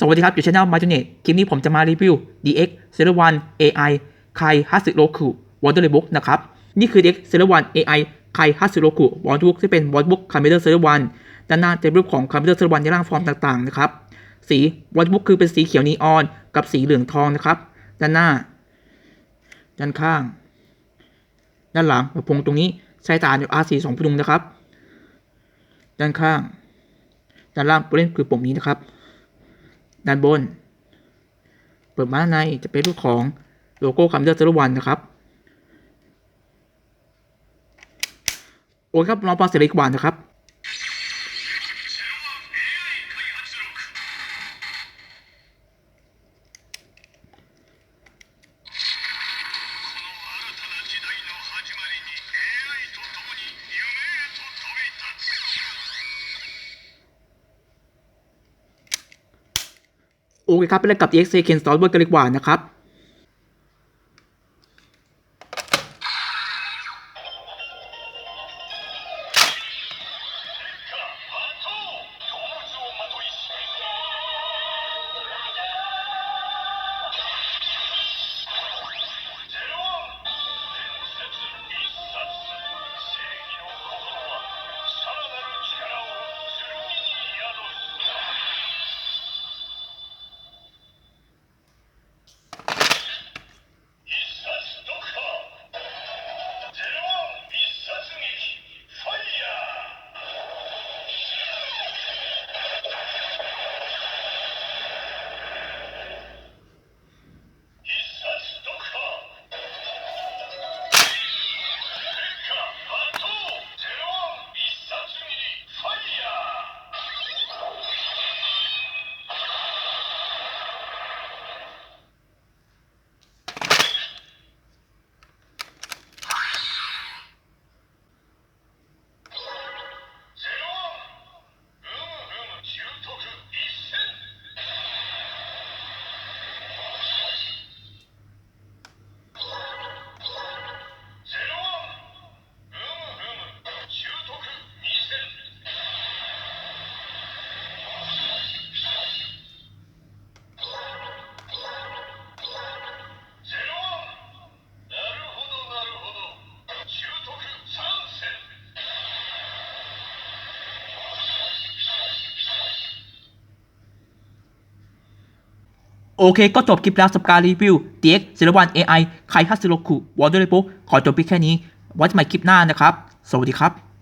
สวัสดีครับ อยู่ช anel m y t o n e t คลิปนี้ผมจะมารีวิว DX 01 AI ไคฮัสึโรคุ Water Book นะครับ นี่คือ DX 01 AI ไคฮัสึโรคุ Water Book ที่เป็น Water Book Computer 01ด้านหน้าจะเป็นรูปของ Computer 01ในร่างฟอร์มต่างๆนะครับ สี Water Book คือเป็นสีเขียวนีออน กับสีเหลืองทองนะครับ ด้านหน้า ด้านข้าง ด้านหลังกระพงตรงนี้ใช้ตาจาก R4 2พดุงนะครับ ด้านข้าง ด้านล่างผู้เล่นคือปุ่มนี้นะครับ ด้านบน เปิดมาด้านในจะเป็นรูปของโลโก้คำเลือร์เซอร์วันนะครับ โอเคครับลองฟังเสียงอีกวันนะครับ โอเคครับไปเล่นกับ EXA Ken Stormberg กันดีกว่านะครับ โอเคก็จบคลิปแล้วสำหรับการรีวิวเตียกศิลวัน AI ไคฮัสึโรคุวอลเดอร์เลโปขอจบไปแค่นี้ไว้จะใหม่คลิปหน้านะครับ สวัสดีครับ